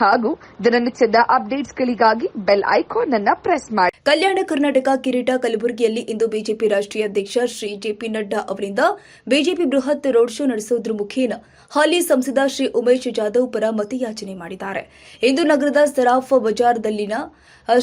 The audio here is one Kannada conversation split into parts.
ಹಾಗೂ ದಿನನಿತ್ಯದ ಅಪ್ಡೇಟ್ಸ್ಗಳಿಗಾಗಿ ಬೆಲ್ ಐಕಾನ್ ಅನ್ನು ಪ್ರೆಸ್ ಮಾಡಿ. ಕಲ್ಯಾಣ ಕರ್ನಾಟಕ ಕಿರೀಟ ಕಲಬುರಗಿಯಲ್ಲಿ ಇಂದು ಬಿಜೆಪಿ ರಾಷ್ಟ್ರೀಯ ಅಧ್ಯಕ್ಷ ಶ್ರೀ ಜೆಪಿ ನಡ್ಡಾ ಅವರಿಂದ ಬಿಜೆಪಿ ಬೃಹತ್ ರೋಡ್ ಶೋ ನಡೆಸುವುದರ ಮುಖೇನ ಹಾಲಿ ಸಂಸದ ಶ್ರೀ ಉಮೇಶ್ ಜಾಧವ್ ಪರ ಮತಯಾಚನೆ ಮಾಡಿದ್ದಾರೆ. ಇಂದು ನಗರದ ಸರಾಫ್ ಬಜಾರ್ದಲ್ಲಿನ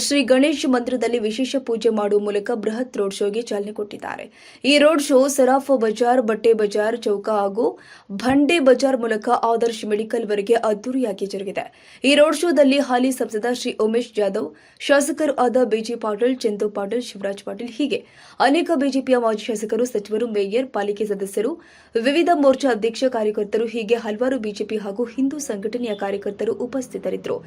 ಶ್ರೀ ಗಣೇಶ್ ಮಂದಿರದಲ್ಲಿ ವಿಶೇಷ ಪೂಜೆ ಮಾಡುವ ಮೂಲಕ ಬೃಹತ್ ರೋಡ್ ಶೋಗೆ ಚಾಲನೆ ಕೊಟ್ಟಿದ್ದಾರೆ. ಈ ರೋಡ್ ಶೋ ಸರಾಫ್ ಬಜಾರ್, ಬಟ್ಟೆ ಬಜಾರ್, ಚೌಕ ಹಾಗೂ ಭಂಡೆ ಬಜಾರ್ ಮೂಲಕ ಆದರ್ಶ್ ಮೆಡಿಕಲ್ ವರೆಗೆ ಅದ್ದೂರಿಯಾಗಿ ಜರುಗಿದೆ. ಈ ರೋಡ್ ಶೋದಲ್ಲಿ ಹಾಲಿ ಸಂಸದ ಶ್ರೀ ಉಮೇಶ್ ಜಾಧವ್, ಶಾಸಕರು ಆದ ಬಿಜೆ ಪಾಟೀಲ್, ಚಂದು ಪಾಟೀಲ್, ಶಿವರಾಜ್ ಪಾಟೀಲ್ ಹೀಗೆ ಅನೇಕ ಬಿಜೆಪಿಯ ಮಾಜಿ ಶಾಸಕರು, ಸಚಿವರು, ಮೇಯರ್, ಪಾಲಿಕೆ ಸದಸ್ಯರು, ವಿವಿಧ ಮೋರ್ಚಾ ಅಧ್ಯಕ್ಷ ಕಾರ್ಯಕರ್ತರು ಹೀಗೆ ಹಲವಾರು ಬಿಜೆಪಿ ಹಾಗೂ ಹಿಂದೂ ಸಂಘಟನೆಯ ಕಾರ್ಯಕರ್ತರು ಉಪಸ್ಥಿತರಿದ್ದರು.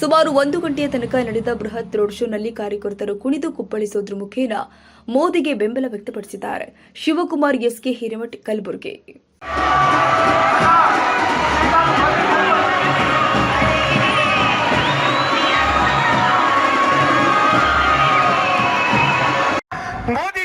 ಸುಮಾರು ಒಂದು ಗಂಟೆಯ ತನಕ ನಡೆದ ಬೃಹತ್ ರೋಡ್ ಶೋನಲ್ಲಿ ಕಾರ್ಯಕರ್ತರು ಕುಣಿದು ಕುಪ್ಪಳಿಸುವುದರ ಮುಖೇನ ಮೋದಿಗೆ ಬೆಂಬಲ ವ್ಯಕ್ತಪಡಿಸಿದ್ದಾರೆ. ಶಿವಕುಮಾರ್ ಎಸ್ಕೆ ಹಿರೇಮಠ್, ಕಲಬುರಗಿ. Будет